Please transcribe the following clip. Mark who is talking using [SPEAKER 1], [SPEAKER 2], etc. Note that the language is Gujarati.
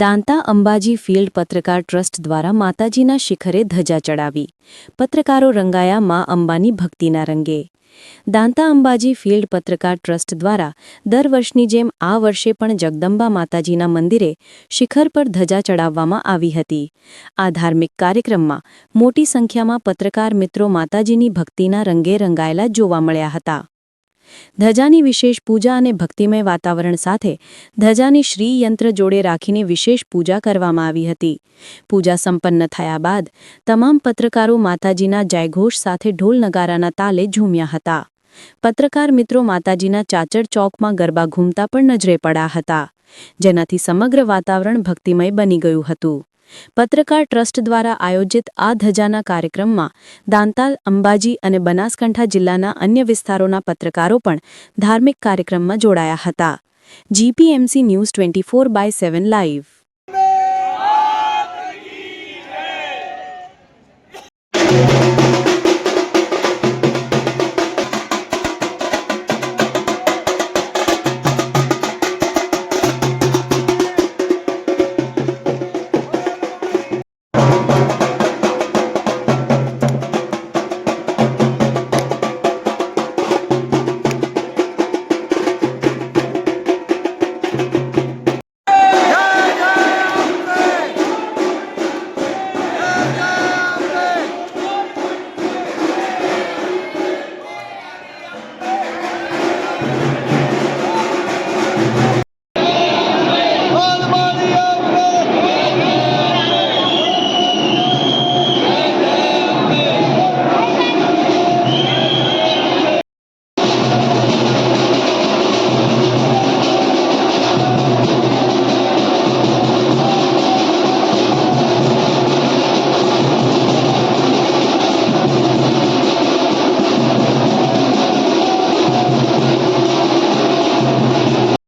[SPEAKER 1] Danta Ambaji field પત્રકાર ટ્રસ્ટ દ્વારા માતાજીના શિખરે ધજા ચડાવી. પત્રકારો રંગાયા મા અંબાની ભક્તિના રંગે. દાંતા અંબાજી ફિલ્ડ પત્રકાર ટ્રસ્ટ દ્વારા દર વર્ષની જેમ આ વર્ષે પણ જગદંબા માતાજીના મંદિરે શિખર પર ધજા ચડાવવામાં આવી હતી. આ ધાર્મિક કાર્યક્રમમાં મોટી સંખ્યામાં પત્રકાર મિત્રો માતાજીની ભક્તિના રંગે રંગાયેલા જોવા મળ્યા હતા. ધજાની વિશેષ પૂજા અને ભક્તિમય વાતાવરણ સાથે ધજાની શ્રી યંત્ર જોડે રાખીને વિશેષ પૂજા કરવામાં આવી હતી. પૂજા સંપન્ન થયા બાદ તમામ પત્રકારો માતાજીના જયઘોષ સાથે ઢોલ નગારાના તાલે ઝૂમ્યા હતા. પત્રકાર મિત્રો માતાજીના ચાચર ચોકમાં ગરબા ઘૂમતા પણ નજરે પડ્યા હતા, જેનાથી સમગ્ર વાતાવરણ ભક્તિમય બની ગયું હતું. પત્રકાર ટ્રસ્ટ દ્વારા આયોજિત આ ધજાના કાર્યક્રમમાં દાંતાલ, અંબાજી અને બનાસકાંઠા જિલ્લાના અન્ય વિસ્તારોના પત્રકારો પણ ધાર્મિક કાર્યક્રમમાં જોડાયા હતા. GPMC news twenty four by seven live.